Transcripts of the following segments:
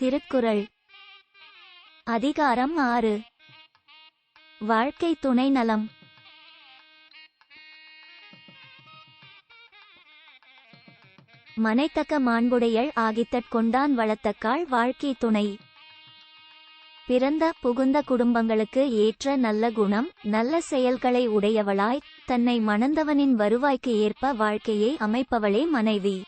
திருக்குறள். அதிகாரம் ஆறு. வாழ்க்கை துணை நலம் மனைத்தக்க மாண்புடையள் ஆகித்தற் கொண்டான் வளத்தக்காள் வாழ்க்கை துணை. பிறந்த புகுந்த குடும்பங்களுக்கு ஏற்ற நல்ல குணம் நல்ல செயல்களை உடையவளாய் தன்னை மணந்தவனின் வருவாய்க்கு ஏற்ப வாழ்க்கையை அமைப்பவளே மனைவி.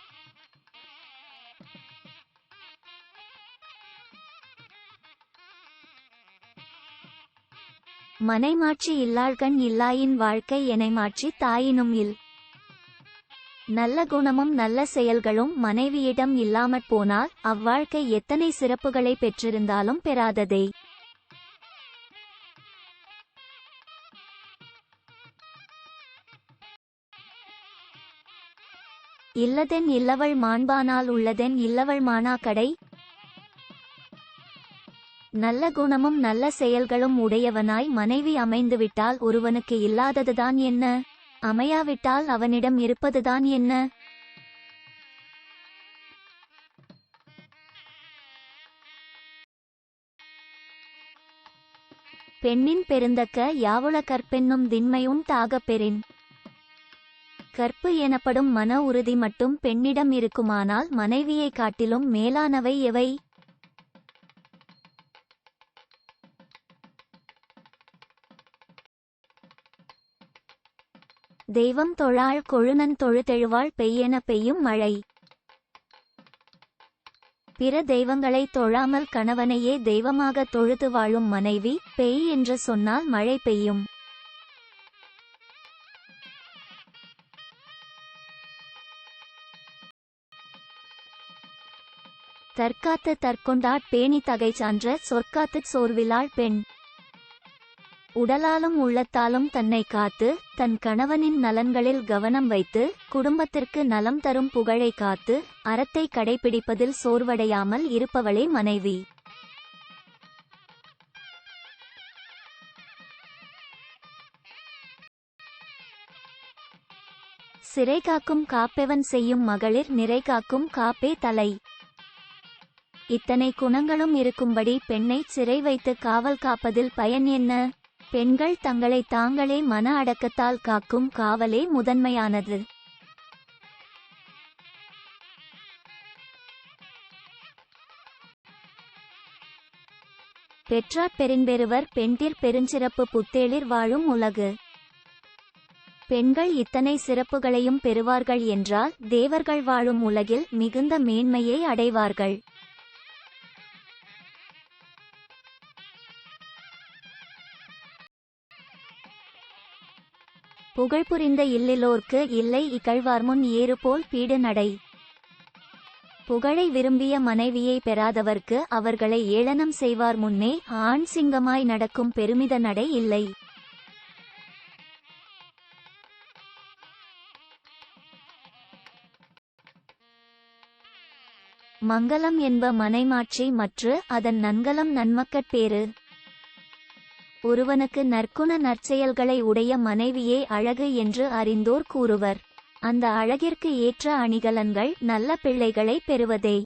மனைமாட்சி இல்லார்கண் இல்லாயின் வாழ்க்கை எனைமாட்சி தாயினும் இல். நல்ல குணமும் நல்ல செயல்களும் மனைவியிடம் இல்லாமற் போனால் அவ்வாழ்க்கை எத்தனை சிறப்புகளை பெற்றிருந்தாலும் பெறாததே. இல்லதென் இல்லவள் மாண்பானால் உள்ளதென் இல்லவள் மானா கடை நல்ல குணமும் நல்ல செயல்களும் உடையவனாய் மனைவி அமைந்துவிட்டால் ஒருவனுக்கு இல்லாததுதான் என்ன? அமையாவிட்டால் அவனிடம் இருப்பதுதான் என்ன? பெண்ணின் பெருந்தக்க யாவுள கற்பென்னும் திண்மையும் தாகப் பெறின். கற்பு எனப்படும் மன உறுதி மட்டும் பெண்ணிடம் இருக்குமானால் மனைவியைக் காட்டிலும் மேலானவை எவை? தெய்வம் தொழாள் கொழுநன் தொழுதெழுவாள் பெய்யென பெய்யும் மழை. பிற தெய்வங்களை தொழாமல் கணவனையே தெய்வமாக தொழுது வாழும் மனைவி பெய் என்று சொன்னால் மழை பெய்யும். தற்காத்து தற்கொண்டாட் பேணி தகை சான்ற சொற்காத்துச் சோர்விலாள் பெண். உடலாலும் உள்ளத்தாலும் தன்னை காத்து தன் கணவனின் நலன்களில் கவனம் வைத்து குடும்பத்திற்கு நலம் தரும் புகழை காத்து அறத்தை கடைபிடிப்பதில் சோர்வடையாமல் இருப்பவளே மனைவி. சிறை காக்கும் காப்பெவன் செய்யும் மகளிர் நிறை காக்கும் காப்பே தலை. இத்தனை குணங்களும் இருக்கும்படி பெண்ணை சிறை வைத்து காவல் காப்பதில் பயன் என்ன? பெண்கள் தங்களை தாங்களே மன அடக்கத்தால் காக்கும் காவலே முதன்மையானது. பெற்றார் பெரும்பெறுவர் பெண்டிர் பெருஞ்சிறப்பு புத்தேளிர் வாழும் உலகு. பெண்கள் இத்தனை சிறப்புகளையும் பெறுவார்கள் என்றால் தேவர்கள் வாழும் உலகில் மிகுந்த மேன்மையை அடைவார்கள். புகழ் புரிந்த இல்லிலோர்க்கு இல்லை இகழ்வார்முன் ஏறுபோல் பீடு நடை. புகழை விரும்பிய மனைவியை பெறாதவர்க்கு அவர்களை ஏளனம் செய்வார் முன்னே ஆண் சிங்கமாய் நடக்கும் பெருமித நடை இல்லை. மங்களம் என்ப மனைமாட்சி மற்று அதன் நன்கலம் நன்மக்கட்பேறு ஒருவனுக்கு நற்குண நற்செயல்களை உடைய மனைவியே அழகு என்று அறிந்தோர் கூறுவர். அந்த அழகிற்கு ஏற்ற அணிகலன்கள் நல்ல பிள்ளைகளை பெறுவதே.